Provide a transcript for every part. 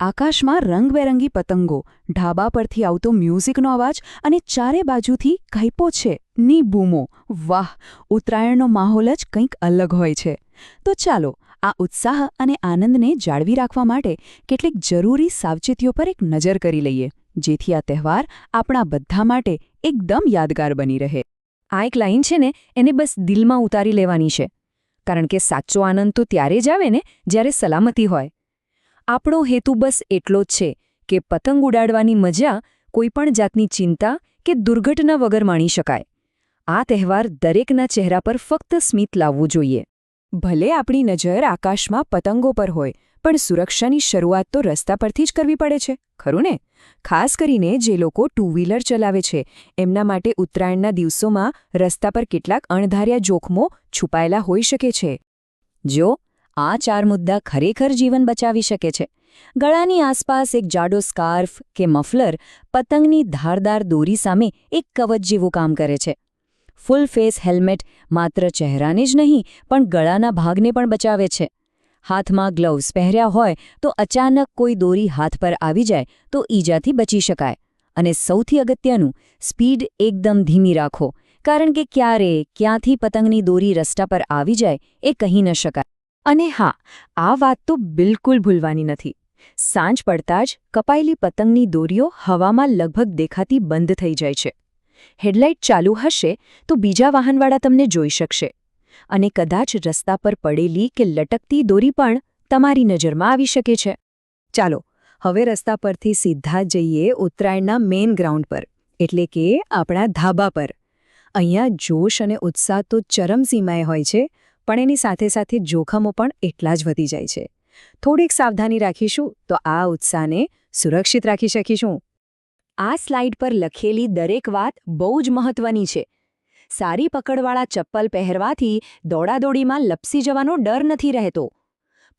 આકાશમાં રંગબેરંગી પતંગો, ઢાબા પરથી આવતો મ્યુઝિકનો અવાજ અને ચારે બાજુથી કઈપો છે ની બૂમો વાહ, ઉત્તરાયણનો માહોલ જ કંઈક અલગ હોય છે. તો ચાલો, આ ઉત્સાહ અને આનંદને જાળવી રાખવા માટે કેટલીક જરૂરી સાવચેતીઓ પર એક નજર કરી લઈએ, જેથી આ તહેવાર આપણા બધા માટે એકદમ યાદગાર બની રહે. આ એક લાઈન છે ને, એને બસ દિલમાં ઉતારી લેવાની છે. કારણ કે સાચો આનંદ તો ત્યારે જ આવે ને, જ્યારે સલામતી હોય. આપણો હેતુ બસ એટલો જ છે કે પતંગ ઉડાડવાની મજા કોઈપણ જાતની ચિંતા કે દુર્ઘટના વગર માણી શકાય. આ તહેવાર દરેકના ચહેરા પર ફક્ત સ્મિત લાવવું જોઈએ. ભલે આપણી નજર આકાશમાં પતંગો પર હોય, પણ સુરક્ષાની શરૂઆત તો રસ્તા પરથી જ કરવી પડે છે, ખરું ને? ખાસ કરીને જે લોકો ટુ વ્હીલર ચલાવે છે, એમના માટે ઉત્તરાયણના દિવસોમાં રસ્તા પર કેટલાક અણધાર્યા જોખમો છુપાયેલા હોઈ શકે છે. જો આ ચાર મુદ્દા ખરેખર જીવન બચાવી શકે છે. ગળાની આસપાસ એક જાડો સ્કાર્ફ કે મફલર પતંગની ધારદાર દોરી સામે એક કવચ જેવું કામ કરે છે. ફૂલ ફેસ હેલ્મેટ માત્ર ચહેરાને જ નહીં, પણ ગળાના ભાગને પણ બચાવે છે. હાથમાં ગ્લવ્સ પહેર્યા હોય તો અચાનક કોઈ દોરી હાથ પર આવી જાય તો ઈજાથી બચી શકાય. અને સૌથી અગત્યનું, સ્પીડ એકદમ ધીમી રાખો, કારણ કે ક્યારે, ક્યાંથી પતંગની દોરી રસ્તા પર આવી જાય એ કહી ન શકાય. અને હા, આ વાત તો બિલકુલ ભૂલવાની નથી. સાંજ પડતા જ કપાયેલી પતંગની દોરીઓ હવામાં લગભગ દેખાતી બંધ થઈ જાય છે. હેડલાઇટ ચાલુ હશે તો બીજા વાહનવાળા તમને જોઈ શકશે. અને કદાચ રસ્તા પર પડેલી કે લટકતી દોરી પણ તમારી નજરમાં આવી શકે છે. ચાલો, હવે રસ્તા પરથી સીધા જઈએ ઉત્તરાયણના મેઇન ગ્રાઉન્ડ પર, એટલે કે આપણા ધાબા પર. અહીંયા જોશ અને ઉત્સાહ તો ચરમસીમાએ હોય છે પણ એની સાથે સાથે જોખમો પણ એટલા જ વધી જાય છે. થોડીક સાવધાની રાખીશું તો આ ઉત્સાહને સુરક્ષિત રાખી શકીશું. આ સ્લાઇડ પર લખેલી દરેક વાત બહુ જ મહત્વની છે. સારી પકડવાળા ચપ્પલ પહેરવાથી દોડાદોડીમાં લપસી જવાનો ડર નથી રહેતો.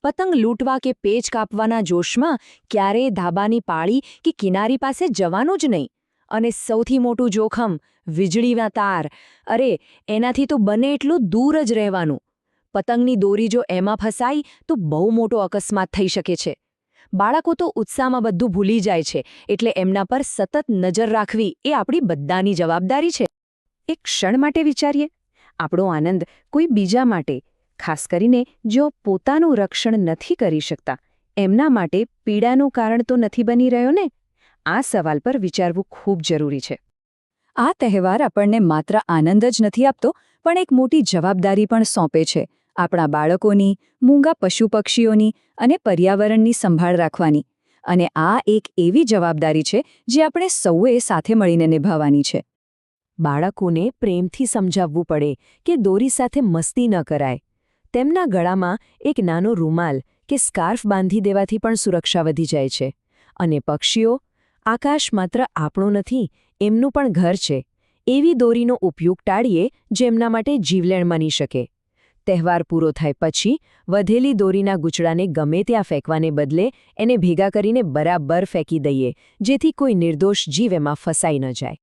પતંગ લૂંટવા કે પેચ કાપવાના જોશમાં ક્યારેય ધાબાની પાળી કે કિનારી પાસે જવાનું જ નહીં. અને સૌથી મોટું જોખમ, વીજળીના તાર. અરે, એનાથી તો બને એટલું દૂર જ રહેવાનું. પતંગની દોરી જો એમાં ફસાઈ, તો બહુ મોટો અકસ્માત થઈ શકે છે. બાળકો તો ઉત્સાહમાં બધું ભૂલી જાય છે, એટલે એમના પર સતત નજર રાખવી એ આપણી બધાની જવાબદારી છે. એક ક્ષણ માટે વિચારીએ. આપણો આનંદ કોઈ બીજા માટે, ખાસ કરીને જો પોતાનું રક્ષણ નથી કરી શકતા. એમના માટે પીડાનું કારણ તો નથી બની રહ્યો ને? આ સવાલ પર વિચારવું ખૂબ જરૂરી છે. આ તહેવાર આપણને માત્ર આનંદ જ નથી આપતો, પણ એક મોટી જવાબદારી પણ સોંપે છે. આપણા બાળકોની, મૂંગા પશુ પક્ષીઓની અને પર્યાવરણની સંભાળ રાખવાની. અને આ એક એવી જવાબદારી છે, જે આપણે સૌએ સાથે મળીને નિભાવવાની છે. બાળકોને પ્રેમથી સમજાવવું પડે કે દોરી સાથે મસ્તી ન કરાય. તેમના ગળામાં એક નાનો રૂમાલ કે સ્કાર્ફ બાંધી દેવાથી પણ સુરક્ષા વધી જાય છે. અને પક્ષીઓ, આકાશ માત્ર આપણું નથી, એમનું પણ ઘર છે. એવી દોરીનો ઉપયોગ ટાળીએ, જેમના માટે જીવલેણ બની શકે. તહેવાર પૂરો થાય પછી વધેલી દોરીના ગૂંચડાને ગમે ત્યાં ફેંકવાને બદલે એને ભેગા કરીને બરાબર ફેંકી દઈએ, જેથી કોઈ નિર્દોષ જીવ એમાં ફસાઈ ન જાય.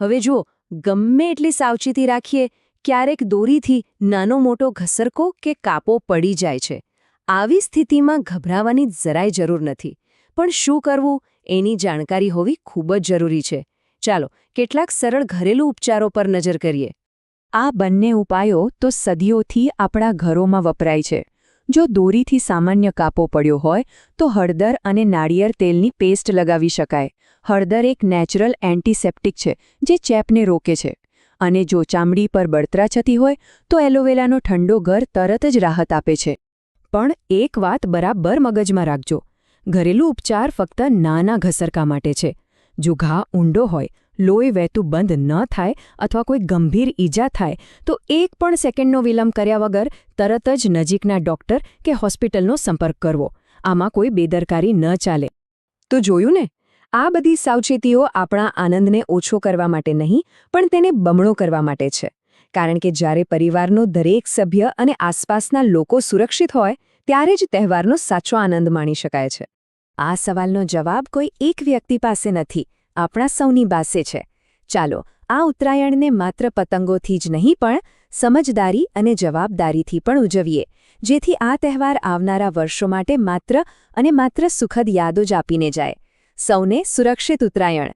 હવે જુઓ, ગમે એટલી સાવચેતી રાખીએ, ક્યારેક દોરીથી નાનો મોટો ઘસરકો કે કાપો પડી જાય છે. આવી સ્થિતિમાં ગભરાવાની જરાય જરૂર નથી. પણ શું કરવું, એની જાણકારી હોવી ખૂબ જ જરૂરી છે. ચાલો, કેટલાક સરળ ઘરેલું ઉપચારો પર નજર કરીએ. આ બંને ઉપાયો તો સદીઓથી આપણા ઘરોમાં વપરાય છે. જો દોરીથી સામાન્ય કાપો પડ્યો હોય, તો હળદર અને નાળિયેર તેલની પેસ્ટ લગાવી શકાય. હળદર એક નેચરલ એન્ટિસેપ્ટિક છે, જે ચેપને રોકે છે. અને જો ચામડી પર બળતરા છતી હોય, તો એલોવેલાનો ઠંડો ઘર તરત જ રાહત આપે છે. પણ એક વાત બરાબર મગજમાં રાખજો. ઘરેલું ઉપચાર ફક્ત નાના ઘસરકા માટે છે. જો ઘા ઊંડો હોય, લોહી વહેતું બંધ ન થાય અથવા કોઈ ગંભીર ઈજા થાય, તો એક પણ સેકન્ડનો વિલંબ કર્યા વગર તરત જ નજીકના ડોક્ટર કે હોસ્પિટલનો સંપર્ક કરવો. આમાં કોઈ બેદરકારી ન ચાલે. તો જોયું ને? આ બધી સાવચેતીઓ આપણા આનંદને ઓછો કરવા માટે નહીં, પણ તેને બમણો કરવા માટે છે. કારણ કે જ્યારે પરિવારનો દરેક સભ્ય અને આસપાસના લોકો સુરક્ષિત હોય, ત્યારે જ તહેવારનો સાચો આનંદ માણી શકાય છે. આ સવાલનો જવાબ કોઈ એક વ્યક્તિ પાસે નથી, આપણા સૌની પાસે છે. ચાલો, આ ઉત્તરાયણને માત્ર પતંગોથી જ નહીં પણ સમજદારી અને જવાબદારીથી પણ ઉજવીએ, જેથી આ તહેવાર આવનારા વર્ષો માટે માત્ર અને માત્ર સુખદ યાદો જ આપીને જાય. સૌને સુરક્ષિત ઉત્તરાયણ.